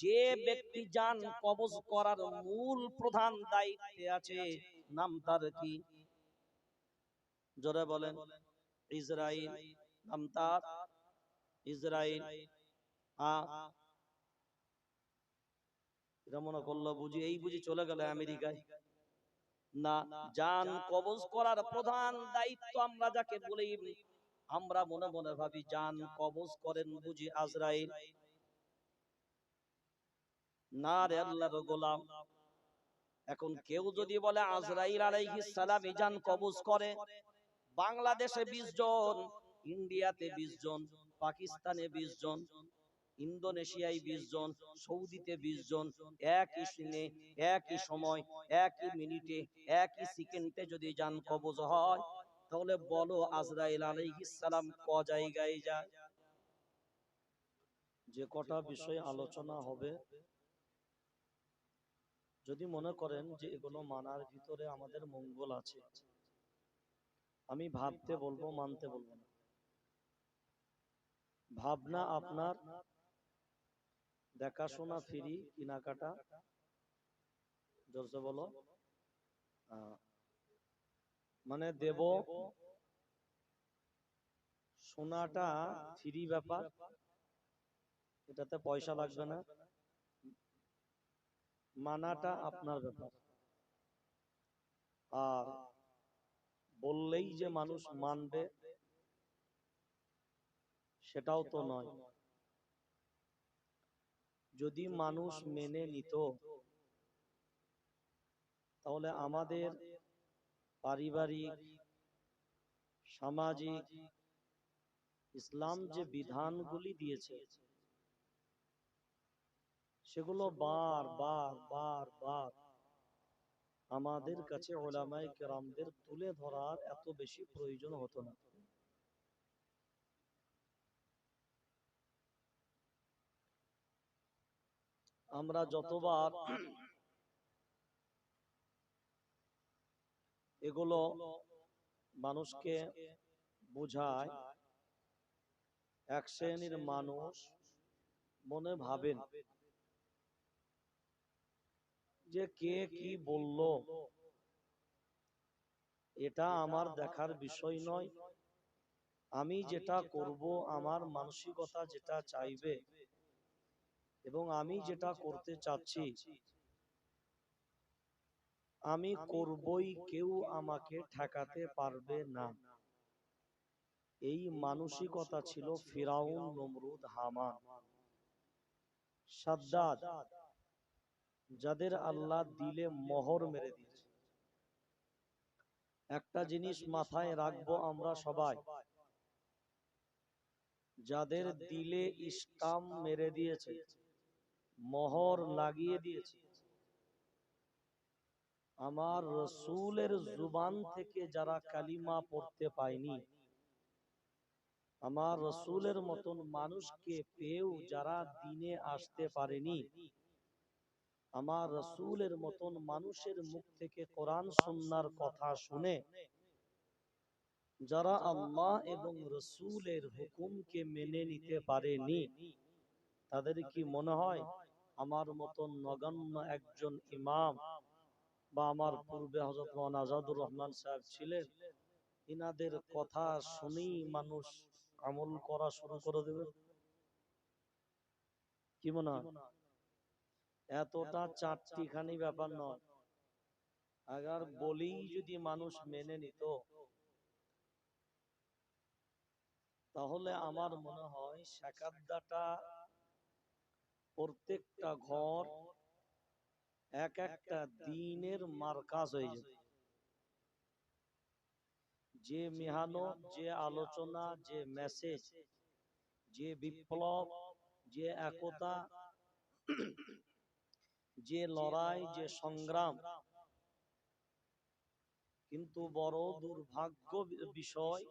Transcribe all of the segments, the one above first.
যে ব্যক্তি যান কবজ করার মূল প্রধান দায়িত্বে আছে, নাম তার কি? জোরে বলেন। ইসরাইল। নাম তার? ইসরাইল। এরা মনে করল বুঝি, এই বুঝি চলে গেল আমেরিকায়। না, যান কবজ করার প্রধান দায়িত্ব আমরা যাকে বলি, আমরা মনে মনে ভাবি, যান কবজ করেন বুঝি আজরাইল। না রে আল্লাহর গোলাম। এখন কেউ যদি বলে আজরাইল আলাইহিস সালাম যান কবজ করে বাংলাদেশে 20 জন ইন্ডিয়াতে 20 জন পাকিস্তানে 20 জন ইন্দোনেশিয়ায় 20 জন সৌদিতে 20 জন একই সিনে একই সময় একই মিনিটে একই সেকেন্ডে যদি যান কবজ হয় তাহলে বলো আজরাইল আলাইহিস সালাম ক জায়গায় যায়। যে কটা বিষয় আলোচনা হবে যদি মনে করেন যে এগুলো মানার ভিতরে আমাদের মঙ্গল আছে, আমি ভাবতে বলব, মানতে বলব না। ভাবনা আপনার, দেখাশোনা ফ্রি, কেনাকাটা। জোরসে বলো। মানে দেব, সোনাটা ফ্রি ব্যাপার, এটাতে পয়সা লাগবে না। মানাটা আপনার ব্যাপার। আর বললেই যে মানুষ মানবে, সেটাও তো নয়। যদি মানুষ মেনে নিত, তাহলে আমাদের পারিবারিক, সামাজিক, ইসলাম যে বিধানগুলি দিয়েছে সেগুলো বার বার বার বার। আমাদের কাছে ওলামাই কেরামদের তুলে ধরার এত বেশি প্রয়োজন হতো না। আমরা যতবার এগুলো মানুষকে বোঝায় এক শ্রেণির মানুষ মনে ভাবেন যে কে কি বলল? এটা আমার দেখার বিষয় নয়। আমি যেটা করব আমার মানসিকতা যেটা চাইবে। এবং আমি যেটা করতে চাচ্ছি আমি করবই কেউ আমাকে ঠেকাতে পারবে না। এই মানসিকতা ছিল ফিরাউন নমরুদ হামান। সাদ্দাদ। যাদের আল্লাহ দিলে মোহর মেরে দিয়েছে। একটা জিনিস মাথায় রাখব আমরা সবাই। যাদের দিলে ইস্টাম মেরে দিয়েছে, মোহর লাগিয়ে দিয়েছে। আমার রসুলের জুবান থেকে যারা কালিমা পড়তে পায়নি, আমার রসুলের মতন মানুষকে পেয়েও যারা দিনে আসতে পারেনি আমার রসুলের মতন মানুষের মুখ থেকে কোরআন সুন্নার কথা শুনে যারা আল্লাহ এবং রসুলের হুকুমকে মেনে নিতে পারেনি তাদের কি মনে হয় আমার মতন নগণ্য একজন ইমাম বা আমার পূর্বে হজরত আজাদুর রহমান সাহেব ছিলেন ইনাদের কথা শুনেই মানুষ আমল করা শুরু করে দেবে। কি মনে হয়? এতটা চারটিখানি ব্যাপার নয়। আগার বলেই যদি মানুষ মেনে নিত তাহলে আমার মনে হয় শেখাদ্দাটা প্রত্যেকটা ঘর এক একটা দিনের মার্কাজ হয়ে যেত। যে মেহানত যে আলোচনা যে মেসেজ যে বিপ্লব যে একতা যে লড়াই যে সংগ্রাম। কিন্তু বড় দুর্ভাগ্য বিষয়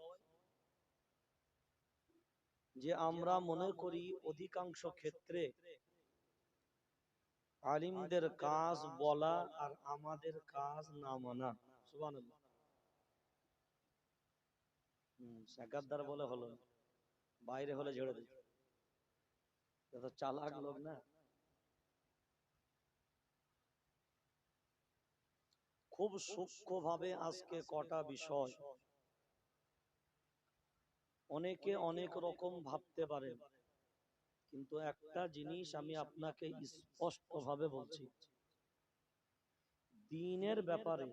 যে আমরা মনে করি অধিকাংশ ক্ষেত্রে আলিমদের কাজ বলা আর আমাদের কাজ না মানা। সাকাতদার বলে হলো বাইরে হলে ঝেড়ে দিত। চালাক লোক না। খুব সূক্ষ্মভাবে আজকে কটা বিষয়। অনেকে অনেক রকম ভাবতে পারে, কিন্তু একটা জিনিস আমি আপনাকে স্পষ্টভাবে বলছি। দিনের ব্যাপারে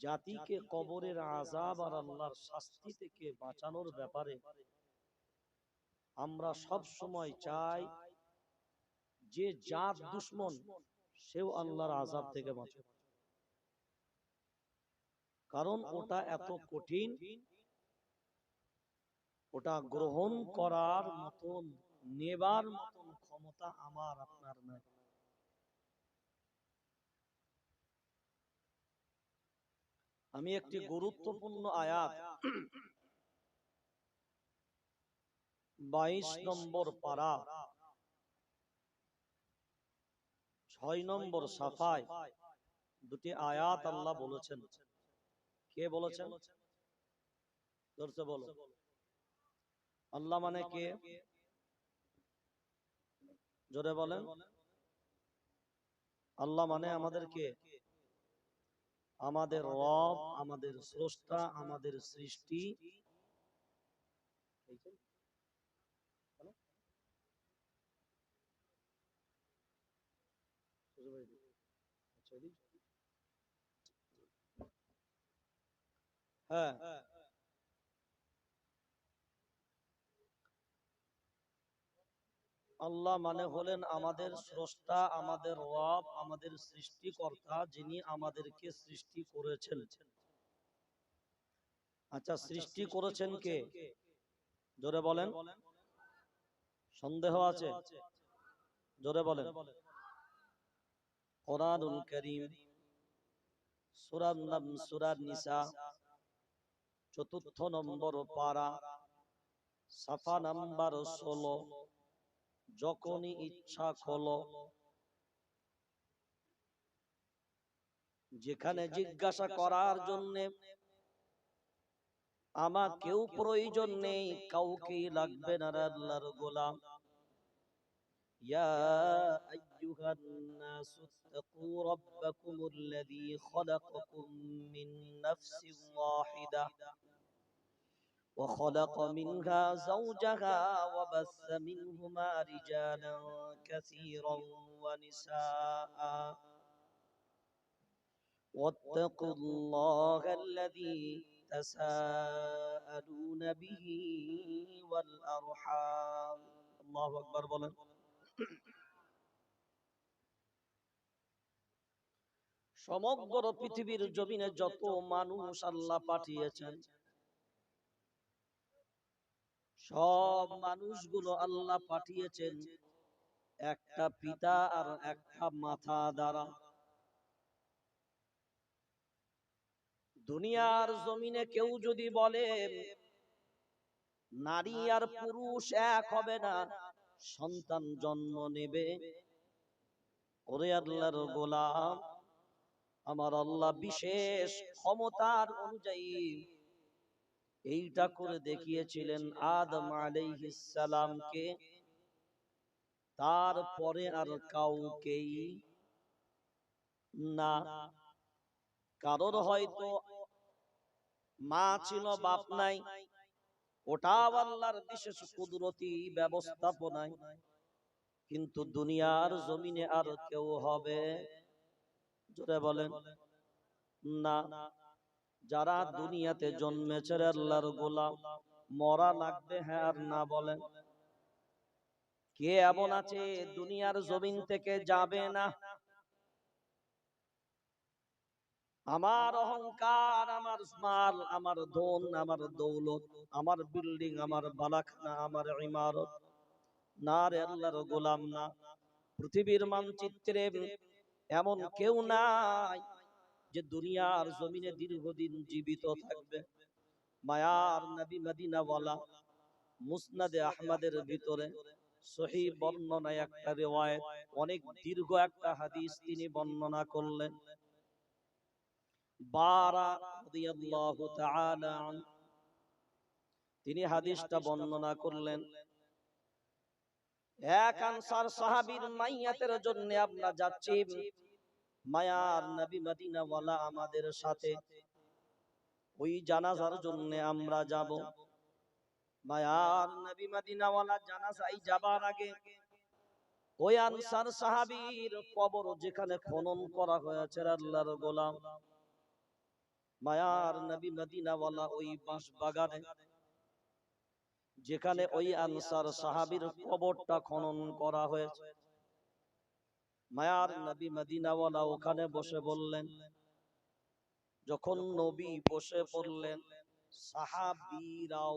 জাতিকে কবরের আজাব আর আল্লাহর শাস্তি থেকে বাঁচানোর ব্যাপারে আমরা সব সময় চাই যে জাত দুশ্মন সেও আল্লাহর আজাব থেকে বাঁচে। কারণ ওটা এত কঠিন ওটা গ্রহণ করার মতন নেবার মতন ক্ষমতা আমার আপনার নাই। আমি একটি গুরুত্বপূর্ণ আয়াত বাইশ নম্বর পারা। ছয় নম্বর সাফায় দুটি আয়াত আল্লাহ বলেছেন। কে বলেছেন? বলো। আল্লাহ মানে কে? জোরে বলেন। আল্লাহ মানে আমাদের কে? আমাদের রব, আমাদের স্রষ্টা, আমাদের সৃষ্টি। হ্যাঁ। আল্লাহ মানে হলেন আমাদের স্রষ্টা, আমাদের রব, আমাদের সৃষ্টিকর্তা যিনি আমাদেরকে সৃষ্টি করেছেন। আচ্ছা সৃষ্টি করেছেন কে? জোরে বলেন। সন্দেহ আছে? জোরে বলেন। কোরআনুল করিম সূরার নাম সূরার নিসা। চতুর্থ নম্বর পারা সাফা নাম্বার ষোলো যখনই ইচ্ছা খোলো যেখানে জিজ্ঞাসা করার জন্য আমাকেও প্রয়োজন নেই কাউকেই লাগবে না রে আল্লাহর গোলাম يا أيها الناس اتقوا ربكم الذي خلقكم من نفس واحدة وخلق منها زوجها وبث منهما رجالا كثيرا ونساء واتقوا الله الذي تساءلون به والأرحام الله أكبر بلن সমগ্র পৃথিবীর জমিনে যত মানুষ আল্লাহ পাঠিয়েছেন সব মানুষগুলো আল্লাহ পাঠিয়েছেন। একটা পিতা আর একটা মাথা দ্বারা। দুনিয়ার জমিনে কেউ যদি বলে, নারী আর পুরুষ এক হবে না, সন্তান জন্ম নেবে। ওরে আল্লাহর গোলাম, আমার আল্লাহ বিশেষ ক্ষমতার অনুযায়ী এইটা করে দেখিয়েছিলেন আদম আলাইহিসসালামকে তারপরে আর কাউকেই না। কারোর হয়তো মা ছিল, বাপ নাই। ওটা আল্লাহর বিশেষ কুদরতি ব্যবস্থাপনায়। কিন্তু দুনিয়ার জমিনে আর কেউ হবে? জোরে বলেন, না। যারা দুনিয়াতে জন্মেছে আল্লাহর গোলাম মরা লাগবে হ্যাঁ আর না বলেন কে এমন আছে দুনিয়ার জমিন থেকে যাবে না? আমার অহংকার আমার মাল আমার ধন আমার দৌলত আমার বিল্ডিং আমার বালাখানা আমার ইমারত। না রে আল্লাহর গোলাম না। পৃথিবীর মানচিত্রে এমন কেউ নাই। যে দুনিয়ার জমিনে দীর্ঘদিন জীবিত থাকবে। মায়ার নবী মদিনাওয়ালা মুসনাদে আহমদের ভিতরে সহি বর্ণনায় একটা রেওয়ায়ত, অনেক দীর্ঘ একটা হাদিস তিনি বর্ণনা করলেন। তিনি হাদিসটা বর্ণনা করলেন। এক আনসার সাহাবীর মাইয়াতের জন্য আমরা যাচ্ছি। মায়ার নবী মদিনাওয়ালা আমাদের সাথে। ওই জানাজার জন্য আমরা যাব। মায়ার নবী মদিনাওয়ালা জানাজাই যাবার আগে ওই আনসার সাহাবীর কবর যেখানে খনন করা হয়েছে আল্লাহর গোলাম। মায়ার নবী মদিনাওয়ালা ওই বাঁশ বাগানে যেখানে ওই আনসার সাহাবীর কবরটা খনন করা হয়েছে। মায়ার নবী মদিনাওয়ালা ওখানে বসে বললেন। যখন নবী বসে পড়লেন সাহাবীরাও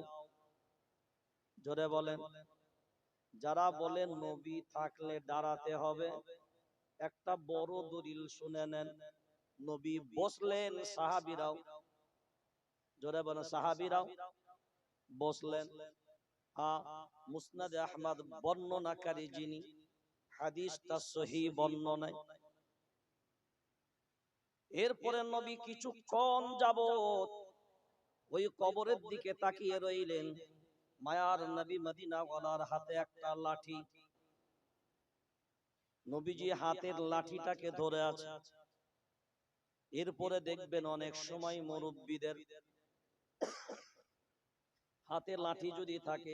জোরে বলেন যারা বলেন নবী থাকলে দাঁড়াতে হবে একটা বড় দলিল শুনে নেন নবী বসলেন সাহাবীরাও। জোরে বলেন সাহাবীরাও বসলেন। আ মুসনাদ আহমদ বর্ণনাকারী যিনি হাদিসটা সহি বর্ণনায়। এরপরে নবী কিছুক্ষণ যাবত ওই কবরের দিকে তাকিয়ে রইলেন মায়ার নবী মদিনাওয়ালার হাতে একটা লাঠি। নবীজি হাতের লাঠিটাকে ধরে আছে। এরপরে দেখবেন অনেক সময় মুরব্বীদের হাতে লাঠি যদি থাকে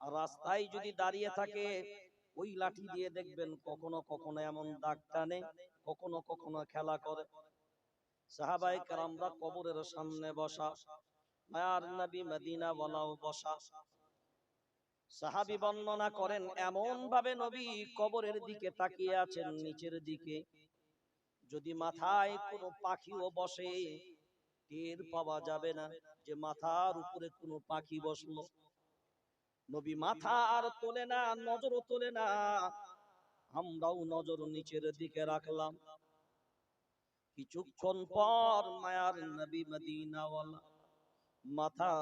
আর রাস্তায় যদি দাঁড়িয়ে থাকে ওই লাঠি দিয়ে দেখবেন কখনো কখনো এমন দাগ টানে, কখনো কখনো খেলা করে। সাহাবাই কারামরা কবরের সামনে বসা, মায়ার নবী মদিনা বলাও বসা। সাহাবি বর্ণনা করেন এমন ভাবে নবী কবরের দিকে তাকিয়ে আছেন নিচের দিকে। যদি মাথায় কোনো পাখিও বসে, টের পাওয়া যাবে না যে মাথার উপরে কোনো পাখি বসল। নবী মাথা আর তোলে না, নজরও তোলে না। আমরাও নজর নিচের দিকে রাখলাম। কিছুক্ষণ পর মায়ার নবী মদিনাওয়ালা মাথা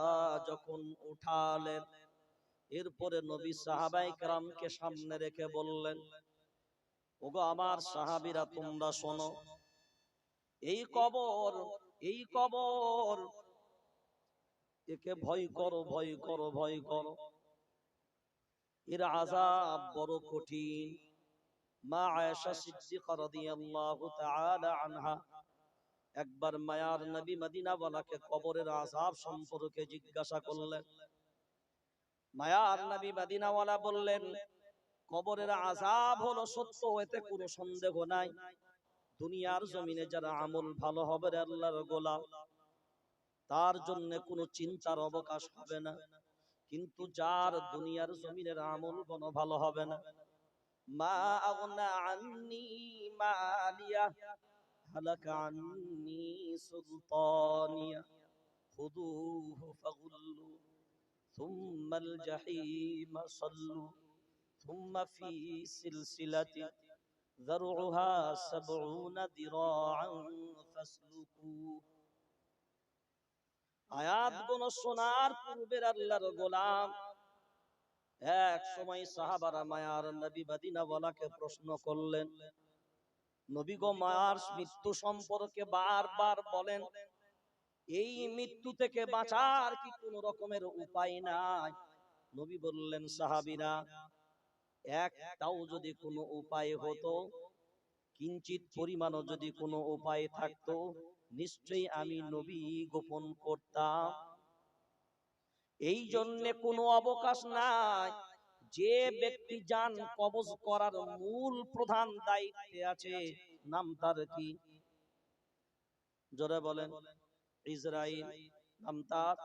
যখন উঠালেন, এরপরে নবী সাহাবাই কামকে সামনে রেখে বললেন, ওগো আমার সাহাবিরা, তোমরা শোনো, এই কবর এই কবর, একে ভয় করো ভয় করো ভয় করো। এর আযাব বড় কঠিন। মা আয়েশা সিদ্দিকা রাদিয়াল্লাহু তাআলা আনহা একবার মায়ার নবী মদিনাওয়ালাকে কবরের আযাব সম্পর্কে জিজ্ঞাসা করলেন। মায়ার নবী মদিনাওয়ালা বললেন, কবরের আযাব হলো সত্য কোনো সন্দেহ নাই। দুনিয়ার জমিনে যারা আমল ভালো হবে আল্লাহর গোলাম, তার জন্য কোনো চিন্তার অবকাশ হবে না। কিন্তু যার দুনিয়ার জমিনের আমল কোনো ভালো হবে না মা আগনা আন্নি মালিয়া হালাকা আন্নি সুলতানিয়া খুদুহু ফাগুল্লু ثم الجحيم صلوا ثم في سلسلة ذرعها سبعون ذراعا فاسلكوه আয়াতগুলো শোনার পূর্বের আল্লাহর গোলাম। এক সময় সাহাবারা মায়ার নবী মদিনাওয়ালাকে প্রশ্ন করলেন, নবী গো, মায়ার মৃত্যু সম্পর্কে বারবার বলেন, এই মৃত্যু থেকে বাঁচার কি কোন রকমের উপায় নাই? নবী বললেন, সাহাবীরা, একটাও যদি কোনো উপায় হতো, কিঞ্চিত পরিমাণও যদি কোনো উপায় থাকতো নিশ্চয়ই আমি নবী গোপন করতাম এই জন্য কোনো অবকাশ নাই। যে ব্যক্তি যান কবজ করার মূল প্রধান দায়িত্বে আছে। নাম তার কি? জোরে বলেন। ইসরাইল। নাম তার?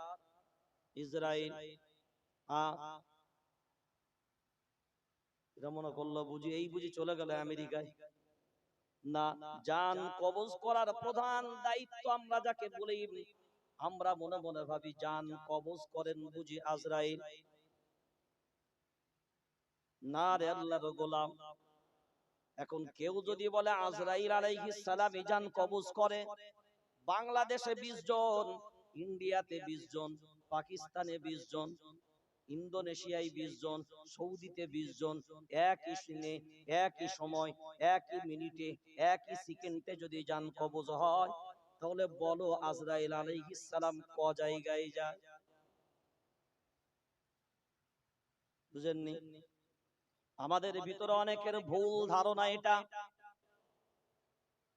ইসরাইল। মনে করল বুঝি এই বুঝি চলে গেল আমেরিকায়। না জান কবজ করার প্রধান দায়িত্ব আমরা যাকে বলি, আমরা মনে মনে ভাবি জান কবজ করেন বুঝি আজরাইল। না রে আল্লাহর গোলাম, এখন কেউ যদি বলে আজরাইল আলাইহিস সালাম জান কবজ করে, বাংলাদেশে 20 জন, ইন্ডিয়াতে 20 জন, পাকিস্তানে 20 জন ইন্দোনেশিয়ায় 20 জন সৌদিতে 20 জন একই সিনে একই সময় একই মিনিটে একই সেকেন্ডে যদি যান কবজ হয় তাহলে বলো আজরাইল আলাইহিস সালাম ক জায়গায় যায়? বুঝেননি? আমাদের ভিতরে অনেকের ভুল ধারণা এটা।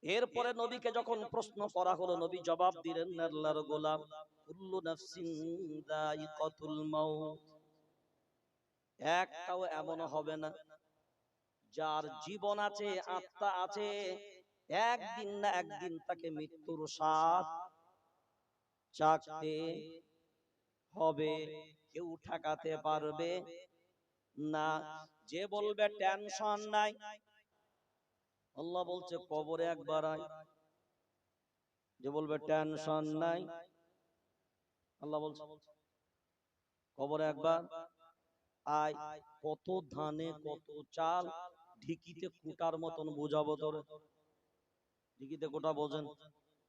এরপরে নবীকে যখন প্রশ্ন করা হলো নবী জবাব দিলেন আল্লাহর গোলাম কুল্লু নাফসিন দাইকাতুল মাউত। একটাও এমন হবে না। যার জীবন আছে আত্মা আছে একদিন না একদিন তাকে মৃত্যুর স্বাদ চাকতে হবে। কেউ ঠেকাতে পারবে না। যে বলবে টেনশন নাই। আল্লাহ বলছে কবরে একবার আয়। যে বলবে টেনশন নাই। আল্লাহ বলছে কবরে একবার আয়, কত ধানে, কত চাল, ঢিকিতে কুটার মতন বুঝাবো তোরে। ঢিকিতে কোটা বোঝেন,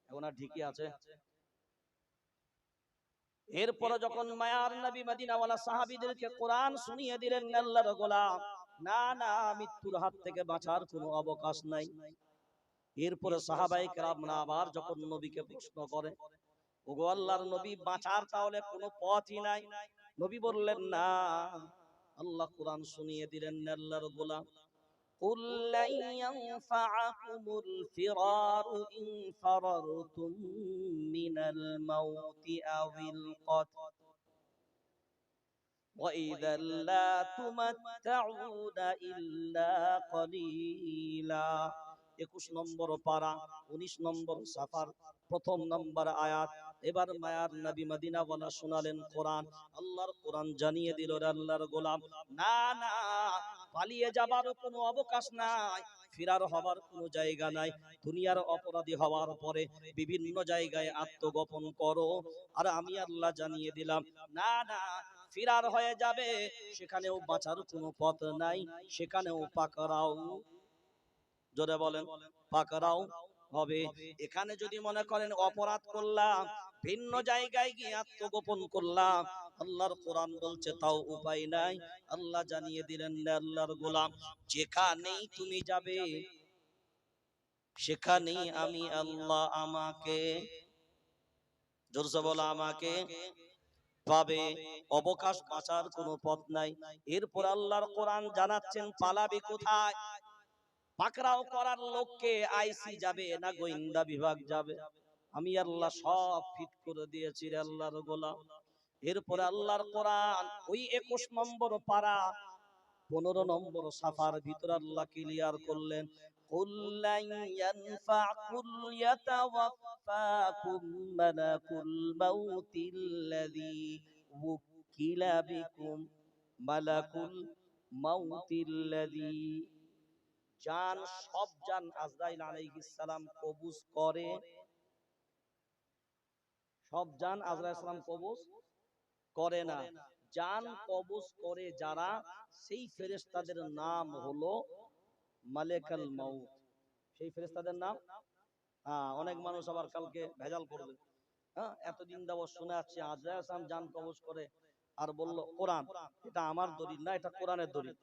এখন আর ঢিকি আছে। এরপরে যখন মায়ার নবী মদিনাওয়ালা সাহাবীদেরকে কোরআন শুনিয়ে দিলেন আল্লাহর গোলাম, না না, মৃত্যুর হাত থেকে বাঁচার কোনো অবকাশ নাই। এরপরে সাহাবাই কেরামরা আবার যখন নবীকে প্রশ্ন করে, ওগো আল্লাহর নবী বাঁচার তাহলে কোনো পথই নাই। নবী বললেন, না আল্লাহ কোরআন শুনিয়ে দিলেন আল্লাহর গোলাম قل لن ينفعكم الفرار إن فررتم من الموت أو القتل وإذا لا تمتعون إلا قليلا একুশ নম্বর পারা উনিশ নম্বর সাফার প্রথম নম্বর আয়াত এবার মায়ার নবী মদিনা বলা শোনালেন কোরআন। আল্লাহর কোরআন জানিয়ে দিল আল্লাহর গোলাম। না না, পালিয়ে যাবার কোনো অবকাশ নাই, ফিরার হবার কোনো জায়গা নাই। দুনিয়ার অপরাধী হওয়ার পরে বিভিন্ন জায়গায় আত্মগোপন করো। আর আমি আল্লাহ জানিয়ে দিলাম, না না, ফিরার হয়ে যাবে, সেখানেও বাঁচার কোনো পথ নাই, সেখানেও পাকড়াও। জোরে বলেন, পাকড়াও হবে। এখানে যদি মনে করেন অপরাধ করলাম ভিন্ন জায়গায় গিয়ে আত্মগোপন করলাম। আল্লাহর কোরআন বলছে, তাও উপায় নাই। আল্লাহ জানিয়ে দিলেন আল্লাহর গোলাম, যেখানেই তুমি যাবে, সেখানেই আমি আল্লাহ আমাকে আমাকে পাবে। অবকাশ বাঁচার কোনো পথ নাই। এরপর আল্লাহর কোরআন জানাচ্ছেন, পালাবে কোথায়? পাকড়াও করার লোককে আইসি যাবে না গোয়েন্দা বিভাগ যাবে। আমি আল্লাহ সব ফিট করে দিয়েছি রে আল্লাহর গোলাম। এরপরে আল্লাহর কোরআন, ওই একুশ নম্বর পাড়া পনেরো নম্বর সাফার ভিতর আল্লাহ ক্লিয়ার করলেন। সব জান আজরাইল আলাইহিস সালাম কবুজ করে। সব জান আজরাইল সালাম কবুজ করে না। জান কবুজ করে যারা সেই ফেরেশতাদের নাম হলো মালেকাল মাউত। সেই ফেরেশতাদের নাম? হ্যাঁ অনেক মানুষ আবার কালকে ভেজাল করবে। হ্যাঁ এতদিন যাবত শুনে আসছে আজরাইল সালাম জান কবুজ করে আর বলল কোরআন। এটা আমার দলিল না এটা কোরআনের দলিল।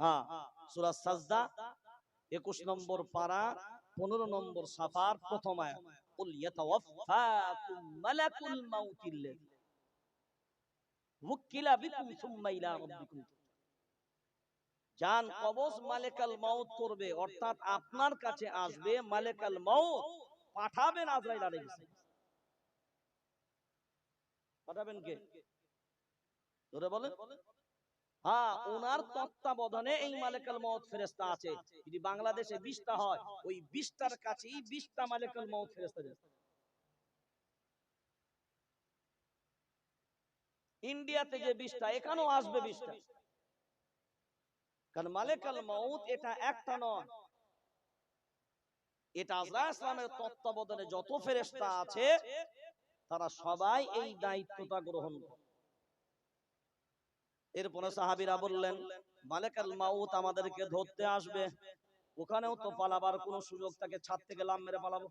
হ্যাঁ সূরা সাজদা 21 নম্বর পারা 15 নম্বর সাফার প্রথম আয়াত। মাউতিল্লাযী ওয়াক্কিলা বিকুম সুম্মা ইলা রাব্বিকুম জান কবজ মালিকাল মাউত করবে, অর্থাৎ আপনার কাছে আসবে মালিকাল মাউত, পাঠাবেন আজরাইল আলাইহিস পাঠাবেন কে? ধরে বলেন। হ্যাঁ ওনার তত্ত্বাবধানে এই মালিকাল মৌত ফেরেস্তা আছে। যদি বাংলাদেশে বিশটা হয় ওই বিশটার কাছেই বিশটা মালিকাল মৌত ফেরেস্তা ইন্ডিয়াতে যে বিশটা এখানেও আসবে বিশটা। কারণ মালিকাল মৌত এটা একটা নয়। এটা আজরা ইসলামের তত্ত্বাবধানে যত ফেরেস্তা আছে তারা সবাই এই দায়িত্বটা গ্রহণ করে। এরপরে সাহাবিরা বললেন, মালেকাল মাউত আমাদেরকে ধরতে আসবে। ওখানেও তো পালাবার কোনো সুযোগ তাকে ছাদ থেকে লাম মেরে পালাবো।